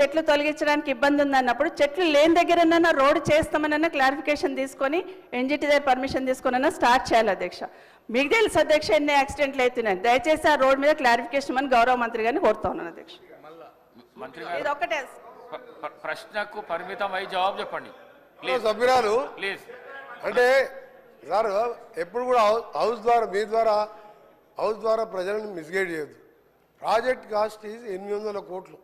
చెట్లు తొలగించడానికి ఇబ్బంది ఉందన్నప్పుడు చెట్లు లేని దగ్గరనన్నా రోడ్డు చేస్తామనన్నా క్లారిఫికేషన్ తీసుకొని ఎన్జిటి దగ్గర పర్మిషన్ తీసుకునన్నా స్టార్ట్ చేయాలి అధ్యక్ష. మీకు తెలుసు అధ్యక్ష ఎన్ని యాక్సిడెంట్లు అవుతున్నాయి దయచేసి ఆ రోడ్ మీద క్లారిఫికేషన్ అని గౌరవ మంత్రి గారిని కోరుతా ఉన్నాను అధ్యక్ష. ఇది ప్రశ్నకు పరిమితం అయి జవాబు చెప్పండి. ప్లీజ్ సభ్యురాలు. ప్లీజ్ అంటే సార్ ఎప్పుడు కూడా హౌస్ ద్వారా మీ ద్వారా హౌస్ ద్వారా ప్రజలను మిస్గైడ్ చేయొద్దు. ప్రాజెక్ట్ కాస్ట్ ఈజ్ ఎనిమిది వందల కోట్లు.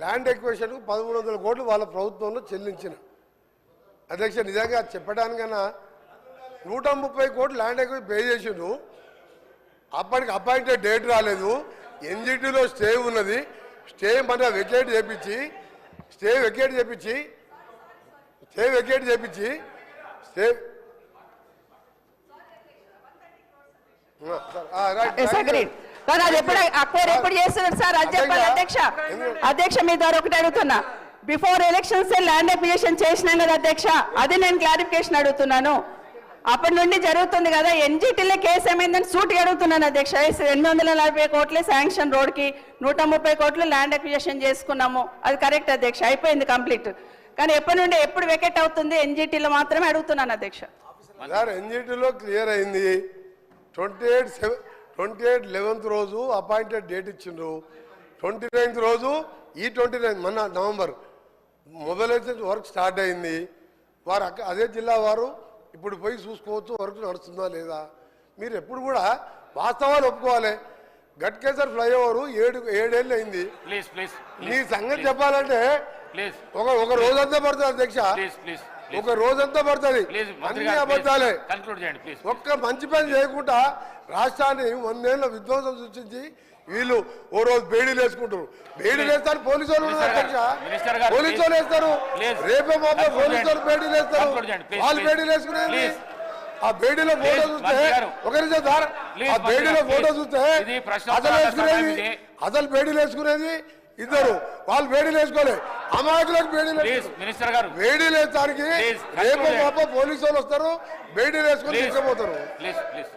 ల్యాండ్ ఎక్వేషన్కు పదమూడు వందల కోట్లు వాళ్ళ ప్రభుత్వంలో చెల్లించిన. అధ్యక్ష నిజంగా చెప్పడానికన్నా నూట ముప్పై కోట్లు ల్యాండ్ ఎక్వేషన్ పే చేసిండు అప్పటికి అపాయింటెడ్ డేట్ రాలేదు. ఎన్జిటిలో స్టే ఉన్నది. స్టే మన వెకేట్ చేపించి స్టే వెకేట్ చేపించి స్టే వెకేట్ చేపించి స్టే ఆ, రైట్, కానీ అది ఎప్పుడు అక్వైర్ ఎప్పుడు చేస్తున్నారు సార్? అది చెప్పాలి అధ్యక్ష. అధ్యక్ష మీ ద్వారా ఒకటి అడుగుతున్నా. బిఫోర్ ఎలక్షన్స్ ల్యాండ్ అక్విజిషన్ చేసినాం కదా అధ్యక్ష? అది నేను క్లారిఫికేషన్ అడుగుతున్నాను. అప్పటి నుండి జరుగుతుంది కదా ఎన్జిటీలో కేసు ఏమైందని సూట్ అడుగుతున్నాను అధ్యక్ష. ఎనిమిది వందల నలభై కోట్లే శాంక్షన్ రోడ్కి నూట ముప్పై కోట్లు ల్యాండ్ అక్విజిషన్ చేసుకున్నాము. అది కరెక్ట్ అధ్యక్ష అయిపోయింది కంప్లీట్. కానీ ఎప్పటి నుండి ఎప్పుడు వెకెట్ అవుతుంది ఎన్జిటీలో మాత్రమే అడుగుతున్నాను అధ్యక్ష. ఎన్జిటిలో క్లియర్ అయింది. Twenty eight twenty eight eleventh రోజు అపాయింటెడ్ డేట్ ఇచ్చిండ్రు. ట్వంటీ నైన్త్ రోజు ఈ ట్వంటీ నైన్త్ మొన్న నవంబర్ మొబైలైజేషన్ వర్క్ స్టార్ట్ అయింది. వారు అదే జిల్లా వారు ఇప్పుడు పోయి చూసుకోవచ్చు వర్క్ నడుస్తుందా లేదా. మీరు ఎప్పుడు కూడా వాస్తవాలు ఒప్పుకోవాలి. గట్కేసర్ ఫ్లైఓవర్ ఏడు ఏడేళ్ళు అయింది. ప్లీజ్ ప్లీజ్ మీ సంగతి చెప్పాలంటే ప్లీజ్. ఒక ఒక రోజంతా పడుతుంది అధ్యక్ష. ఒక రోజంతా పడుతుంది అన్ని అబద్ధాలే కన్క్లూడ్ చేయండి ప్లీజ్ ఒక్క మంచి పని చేయకుండా రాష్ట్రాన్ని వందేళ్ళ విధ్వంసం సృష్టించి వీళ్ళు ఓ రోజు బేడీలు వేసుకుంటారు బేడీలు వేస్తారు పోలీసు వాళ్ళు పోలీసు. వాళ్ళు వేస్తారు. రేపే మాపే పోలీసు వాళ్ళు. బేడీలు వేస్తారు వాళ్ళు. బేడీలు వేసుకునేది. ఆ బేడీలో ఫోటో చూస్తే మంత్రి గారు. ఒక నిమిషం సార్ ప్లీజ్, ఆ బేడీలో ఫోటో. చూస్తే అసలు వేసుకునేది. అసలు బేడీలు వేసుకునేది ఇద్దరు వాళ్ళు బేడీలు వేసుకోలే అమాయకులకు. మినిస్టర్ గారు. వేడీలు వేస్తానికి ప్లీజ్, రేపు పాప పోలీసు వాళ్ళు వస్తారు వేసుకొని ప్లీజ్ తీసుకుపోతారు. Please please.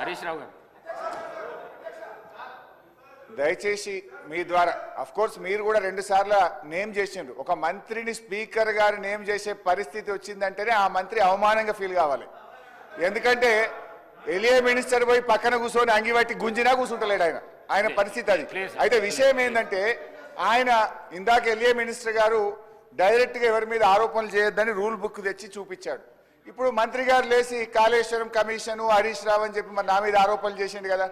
హరీష్ రావు గారు. దయచేసి మీ ద్వారా అఫ్ కోర్స్ మీరు కూడా రెండు సార్లు నేమ్ చేసిండ్రు. ఒక మంత్రిని స్పీకర్ గారు నేమ్ చేసే పరిస్థితి వచ్చిందంటేనే ఆ మంత్రి అవమానంగా ఫీల్ కావాలి. ఎందుకంటే ఎలియా మినిస్టర్ పోయి పక్కన కూర్చొని అంగిబట్టి గుంజినా కూర్చుంటలేడు ఆయన. ఆయన పరిస్థితి అది. అయితే విషయం ఏంటంటే ఆయన ఇందాక ఎలియా మినిస్టర్ గారు డైరెక్ట్గా ఎవరి మీద ఆరోపణలు చేయొద్దని రూల్ బుక్ తెచ్చి చూపించాడు. ఇప్పుడు మంత్రి గారు లేచి కాళేశ్వరం కమిషన్ హరీష్ రావు అని చెప్పి మరి నా మీద ఆరోపణలు చేసిండు కదా.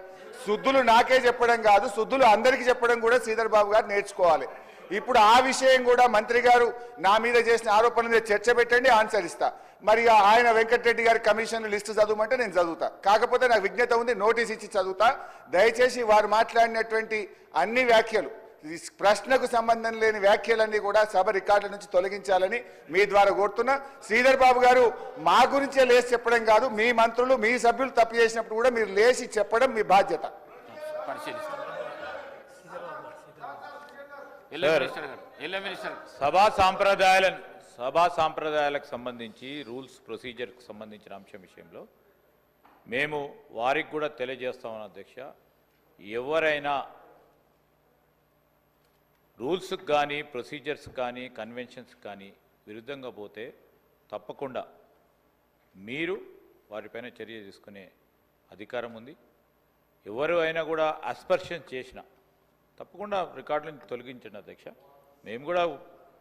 శుద్ధులు నాకే చెప్పడం కాదు శుద్ధులు అందరికీ చెప్పడం కూడా శ్రీధర్ బాబు గారు నేర్చుకోవాలి. ఇప్పుడు ఆ విషయం కూడా మంత్రి గారు నా మీద చేసిన ఆరోపణల మీద చర్చ పెట్టండి ఆన్సర్ ఇస్తా. మరి ఆయన వెంకటరెడ్డి గారి కమిషన్ లిస్ట్ చదవమంటే నేను చదువుతా. కాకపోతే నాకు విజ్ఞత ఉంది నోటీస్ ఇచ్చి చదువుతా. దయచేసి వారు మాట్లాడినటువంటి అన్ని వ్యాఖ్యలు ఈ ప్రశ్నకు సంబంధం లేని వ్యాఖ్యలన్నీ కూడా సభ రికార్డుల నుంచి తొలగించాలని మీ ద్వారా కోరుతున్నా. శ్రీధర్ బాబు గారు మా గురించే లేచి చెప్పడం కాదు మీ మంత్రులు మీ సభ్యులు తప్పు చేసినప్పుడు కూడా మీరు లేచి చెప్పడం మీ బాధ్యత. సభా సాంప్రదాయాలను సభా సాంప్రదాయాలకు సంబంధించి రూల్స్ ప్రొసీజర్కు సంబంధించిన అంశం విషయంలో మేము వారికి కూడా తెలియజేస్తామని అధ్యక్ష. ఎవరైనా రూల్స్కి కానీ ప్రొసీజర్స్ కానీ కన్వెన్షన్స్ కానీ విరుద్ధంగా పోతే తప్పకుండా మీరు వారిపైన చర్య తీసుకునే అధికారం ఉంది. ఎవరు అయినా కూడా అస్పర్షన్ చేసిన తప్పకుండా రికార్డులను తొలగించండి అధ్యక్ష. మేము కూడా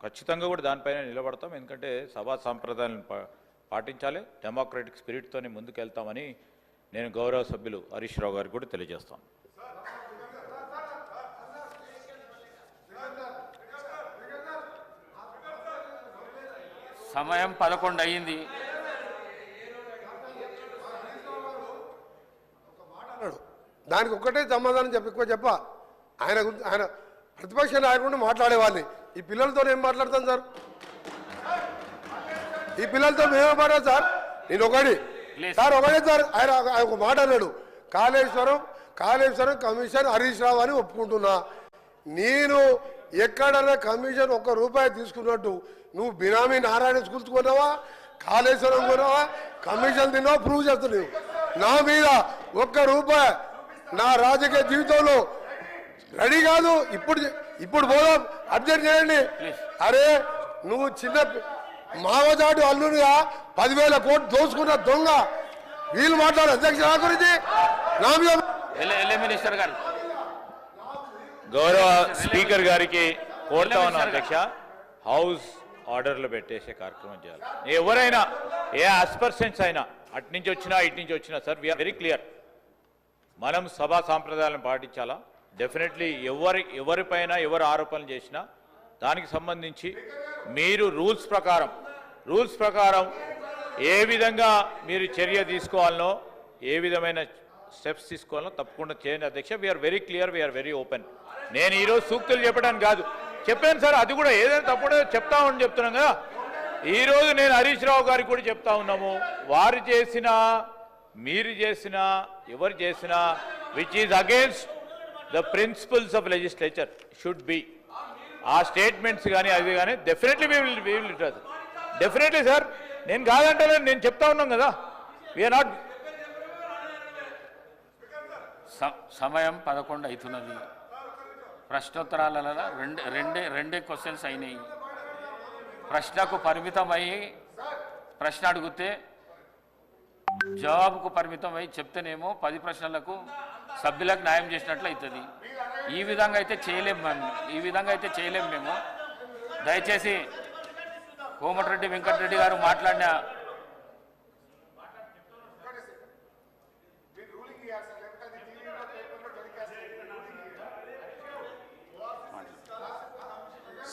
ఖచ్చితంగా కూడా దానిపైన నిలబడతాం. ఎందుకంటే సభా సాంప్రదాయాలను పా- పాటించాలి. డెమోక్రటిక్ స్పిరిట్తోనే ముందుకెళ్తామని నేను గౌరవ సభ్యులు హరీష్ రావు గారికి కూడా తెలియజేస్తాను. సమయం పదకొండు అయ్యింది. దానికి ఒక్కటే సమాధానం చెప్పి ఎక్కువ చెప్ప ఆయన గురించి- ఆయన ప్రతిపక్ష నాయకుడు మాట్లాడేవాడిని. ఈ పిల్లలతో ఏం మాట్లాడతాను సార్. ఈ పిల్లలతో మేమే మాట్లాడు సార్? నేను ఒకటి. సార్ ఒకటే సార్. ఆయన ఆయన ఒక మాట అన్నాడు. కాళేశ్వరం కాళేశ్వరం కమిషన్ హరీష్ రావు అని ఒప్పుకుంటున్నా. నేను ఎక్కడన్నా కమిషన్ ఒక్క రూపాయి తీసుకున్నట్టు నువ్వు బినామీ నారాయణ స్కూల్స్ కొన్నావా? కాళేశ్వరం కొన్నావా? కమిషన్ తిన్నావా? ప్రూవ్ చేస్తున్నావు నా మీద ఒక్క రూపాయి నా రాజకీయ జీవితంలో రెడీ కాదు. ఇప్పుడు ఇప్పుడు పోదాం. అర్జెంట్ చేయండి. అరే నువ్వు చిన్న మావజాటు అల్లునిగా పదివేల కోట్లు దోచుకున్న దొంగ. వీళ్ళు మాట్లాడు. అధ్యక్ష నా గురించి. మినిస్టర్ గారు. గౌరవ స్పీకర్ గారికి కోరుతా ఉన్నాం అధ్యక్ష. హౌస్ ఆర్డర్లు పెట్టేసే కార్యక్రమం చేయాలి. ఎవరైనా ఏ ఆస్పర్సెన్స్ అయినా అటు నుంచి వచ్చినా ఇటు నుంచి వచ్చినా సార్ వీఆర్ వెరీ క్లియర్ మనం సభా సాంప్రదాయాలను పాటించాలా? డెఫినెట్లీ ఎవరి ఎవరిపైన ఎవరు ఆరోపణలు చేసినా దానికి సంబంధించి మీరు రూల్స్ ప్రకారం రూల్స్ ప్రకారం ఏ విధంగా మీరు చర్య తీసుకోవాలనో ఏ విధమైన స్టెప్స్ తీసుకోవాలనో తప్పకుండా చేయండి అధ్యక్ష. We're very clear we're very open నేను ఈరోజు సూక్తులు చెప్పడానికి కాదు. చెప్పాను సార్ అది కూడా ఏదైనా తప్పుడు చెప్తామని చెప్తున్నాం కదా. ఈరోజు నేను హరీష్ రావు గారికి కూడా చెప్తా ఉన్నాము. వారు చేసిన మీరు చేసిన ఎవరు చేసినా which is against the principles of legislature should be ఆ స్టేట్మెంట్స్ కానీ అది కానీ definitely we will we will definitely sir నేను కాదంటే నేను చెప్తా ఉన్నాం కదా. వీఆర్ నాట్ సమయం పదకొండు అవుతున్నది. ప్రశ్నోత్తరాలలో రెండు రెండే రెండే క్వశ్చన్స్ అయినాయి. ప్రశ్నకు పరిమితమై ప్రశ్న అడిగితే జవాబుకు పరిమితమై చెప్తేనేమో పది ప్రశ్నలకు సభ్యులకు న్యాయం చేసినట్లు అవుతుంది. ఈ విధంగా అయితే చేయలేము మేము ఈ విధంగా అయితే చేయలేము మేము. దయచేసి కోమటిరెడ్డి వెంకటరెడ్డి గారు మాట్లాడిన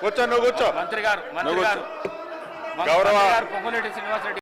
కూర్చో నువ్వు కూర్చో. మంత్రి గారు మంత్రి గారు. గౌరవ- పొంగులేటి శ్రీనివాసరెడ్డి